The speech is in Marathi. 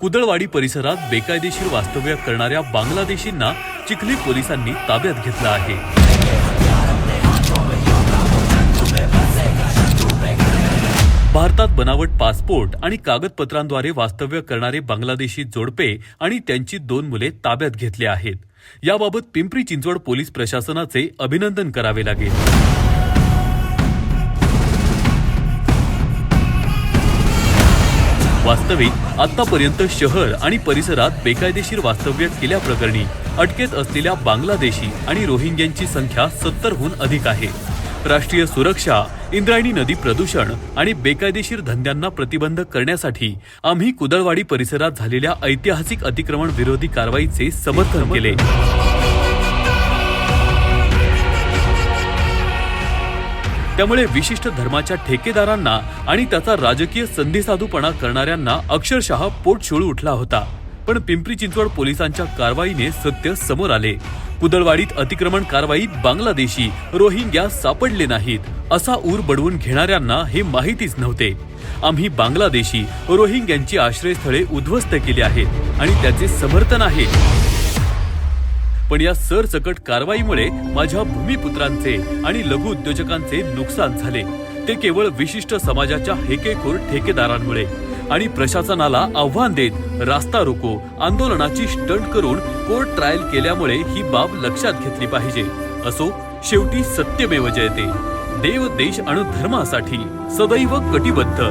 कुदळवाडी परिसरात बेकायदेशीर वास्तव्य करणाऱ्या बांगलादेशींना चिखली पोलिसांनी ताब्यात घेतलं आहे. भारतात बनावट पासपोर्ट आणि कागदपत्रांद्वारे वास्तव्य करणारे बांगलादेशी जोडपे आणि त्यांची दोन मुले ताब्यात घेतली आहेत. याबाबत पिंपरी चिंचवड पोलीस प्रशासनाचे अभिनंदन करावे लागेल. वास्तविक आतापर्यंत शहर आणि परिसरात बेकायदेशीर वास्तव्य केल्याप्रकरणी अटकेत असलेल्या बांगलादेशी आणि रोहिंग्यांची संख्या सत्तरहून अधिक आहे. राष्ट्रीय सुरक्षा इंद्रायणी नदी प्रदूषण आणि बेकायदेशीर धंद्यांना प्रतिबंध करण्यासाठी आम्ही कुदळवाडी परिसरात झालेल्या ऐतिहासिक अतिक्रमण विरोधी कारवाईचे समर्थन केले. त्यामुळे विशिष्ट धर्माच्या ठेकेदारांना आणि त्याचा राजकीय संधीसाधूपणा करणाऱ्यांना अक्षरशः पोट उठला होता. पण पिंपरी चिंचवड पोलिसांच्या कारवाईने सत्य समोर आले. कुदळवाडीत अतिक्रमण कारवाईत बांगलादेशी रोहिंग्या सापडले नाहीत असा ऊर बडवून घेणाऱ्यांना हे माहितीच नव्हते. आम्ही बांगलादेशी रोहिंग्यांची आश्रयस्थळे उद्ध्वस्त केली आहेत आणि त्याचे समर्थन आहे. पण या सरसकट कारवाईमुळे माझ्या भूमिपुत्रांचे आणि लघु उद्योजकांचे नुकसान झाले. ते केवळ विशिष्ट समाजाच्या हेकेखोर ठेकेदारांमुळे आणि प्रशासनाला आव्हान देत रास्ता रोको आंदोलनाची स्टंट करून कोर्ट ट्रायल केल्यामुळे ही बाब लक्षात घेतली पाहिजे. असो शेवटी सत्यमेव जयते. देव देश आणि धर्मासाठी सदैव कटिबद्ध.